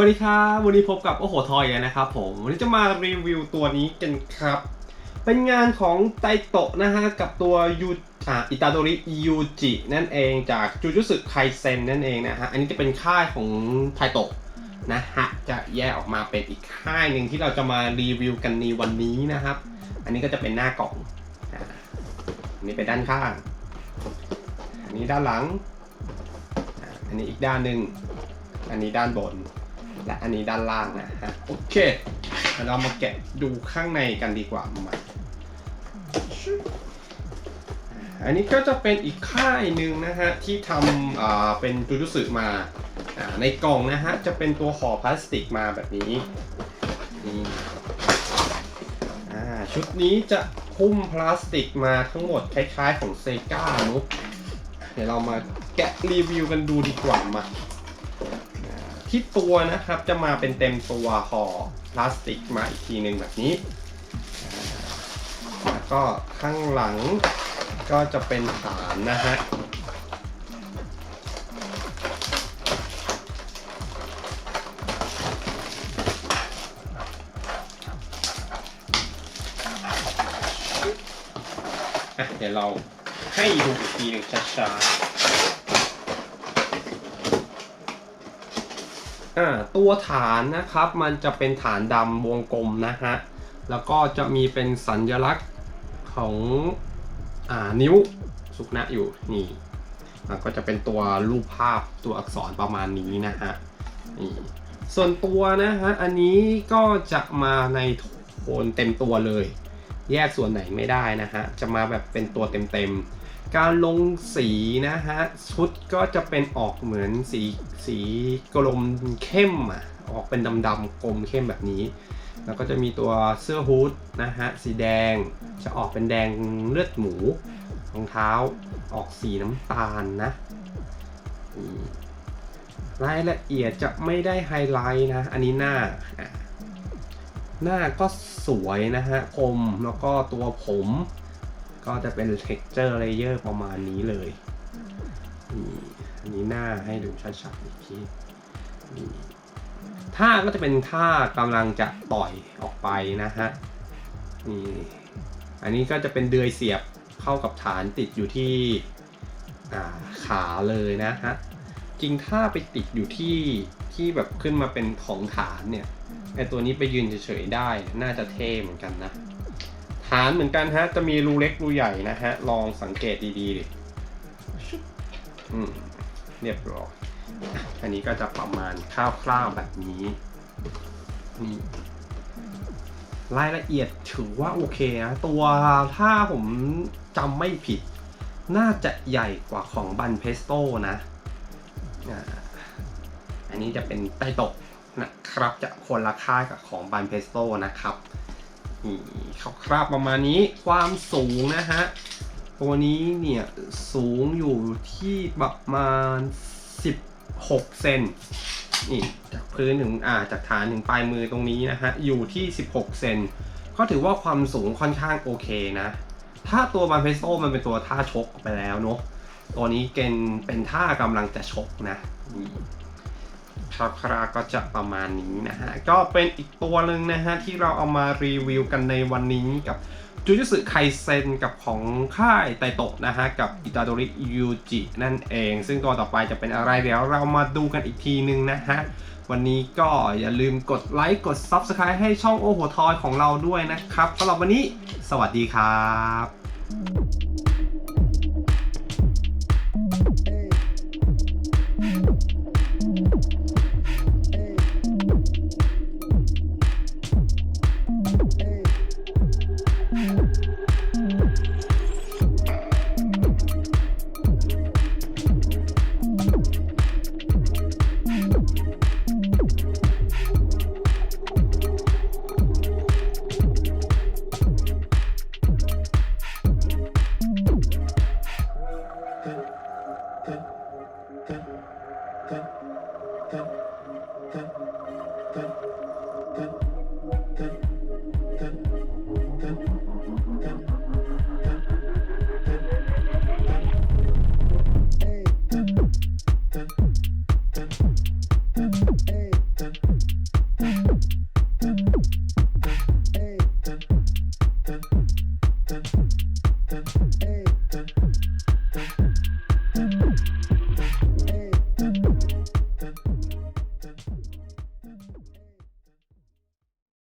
วัสดีครับวันนี้พบกับโอ้โหทอยนะครับผมวันนี้จะมารีวิวตัวนี้กันครับ เป็นงานของไตโตะนะฮะกับตัวยูอ่าอิตาโดริยูจินั่นเองจากจูจุสึไคเซนนั่นเองนะฮะอันนี้จะเป็นค่ายของไทโตะนะฮะจะแยกออกมาเป็นอีกค่ายหนึ่งที่เราจะมารีวิวกันในวันนี้นะครับ อันนี้ก็จะเป็นหน้ากล่องอันนี้เป็นด้านข้างอันนี้ด้านหลังอันนี้อีกด้านหนึ่งอันนี้ด้านบน และอันนี้ด้านล่างนะฮะโอเคเดี๋ยวเรามาแกะดูข้างในกันดีกว่ามาอันนี้ก็จะเป็นอีกค่ายหนึ่งนะฮะที่ทำอ่าเป็นจูจุสึมาอ่าในกล่องนะฮะจะเป็นตัวห่อพลาสติกมาแบบนี้นี่อ่าชุดนี้จะหุ้มพลาสติกมาทั้งหมดคล้ายๆของเซกาเนอะเดี๋ยวเรามาแกะรีวิวกันดูดีกว่ามา ที่ตัวนะครับจะมาเป็นเต็มตัวห่อพลาสติกมาอีกทีหนึ่งแบบนี้ แล้วก็ข้างหลังก็จะเป็นฐานนะฮะอะเดี๋ยวเราให้ดูอีกทีหนึ่งช้าๆ อ่าตัวฐานนะครับมันจะเป็นฐานดำวงกลมนะฮะแล้วก็จะมีเป็นสัญลักษณ์ของอ่านิ้วสุกนะอยู่นี่ก็จะเป็นตัวรูปภาพตัวอักษรประมาณนี้นะฮะนี่ส่วนตัวนะฮะอันนี้ก็จะมาในโทนเต็มตัวเลย แยกส่วนไหนไม่ได้นะฮะจะมาแบบเป็นตัวเต็มๆ การลงสีนะฮะ ชุดก็จะเป็นออกเหมือนสีสีกลมเข้มอะออกเป็นดำๆกลมเข้มแบบนี้ แล้วก็จะมีตัวเสื้อฮูดนะฮะ สีแดงจะออกเป็นแดงเลือดหมูรองเท้าออกสีน้ำตาลนะรายละเอียดจะไม่ได้ไฮไลท์นะ อันนี้หน้า หน้าก็สวยนะฮะ คมแล้วก็ตัวผม ก็จะเป็น texture layer ประมาณนี้เลยนี่อันนี้หน้าให้ดูชัดๆอีกทีนี่ท่าก็จะเป็นท่ากำลังจะต่อยออกไปนะฮะนี่อันนี้ก็จะเป็นเดือยเสียบเข้ากับฐานติดอยู่ที่ขาเลยนะฮะจริงถ้าไปติดอยู่ที่ที่แบบขึ้นมาเป็นของฐานเนี่ยไอตัวนี้ไปยืนเฉยๆได้ น่าจะเท่เหมือนกันนะ ฐานเหมือนกันฮะ จะมีรูเล็กรูใหญ่นะฮะ ลองสังเกตดีๆดิอืมเรียบร้อยอันนี้ก็จะประมาณคร่าวๆแบบนี้นี่รายละเอียดถือว่าโอเคนะตัวถ้าผมจำไม่ผิด น่าจะใหญ่กว่าของบันเพสโต้นะอันนี้จะเป็นไตโตะนะครับ จะคนละค่ากับของบันเพสโต้นะครับ นี่คร่าวๆประมาณนี้ความสูงนะฮะ ตัวนี้เนี่ย สูงอยู่ที่ประมาณ 16 เซนนี่จากพื้นถึงอ่าจากฐานถึงปลายมือตรงนี้นะฮะ อยู่ที่ 16 เซนก็ถือว่าความสูงค่อนข้างโอเคนะ ถ้าตัวบานเพโซมันเป็นตัวท่าชกไปแล้วเนาะตัวนี้เกณฑ์เป็นท่ากำลังจะชกนะ คร่าวๆก็จะประมาณนี้นะฮะ ก็เป็นอีกตัวหนึ่งนะฮะ ที่เราเอามารีวิวกันในวันนี้กับจูจุสึไคเซนกับของค่ายไตโตะนะฮะ กับอิตาโดริยูจินั่นเอง ซึ่งตัวต่อไปจะเป็นอะไรเดี๋ยวเรามาดูกันอีกทีนึงนะฮะ วันนี้ก็อย่าลืมกดไลค์กด Subscribe ให้ช่องโอโหทอยของเราด้วยนะครับสำหรับวันนี้ สวัสดีครับ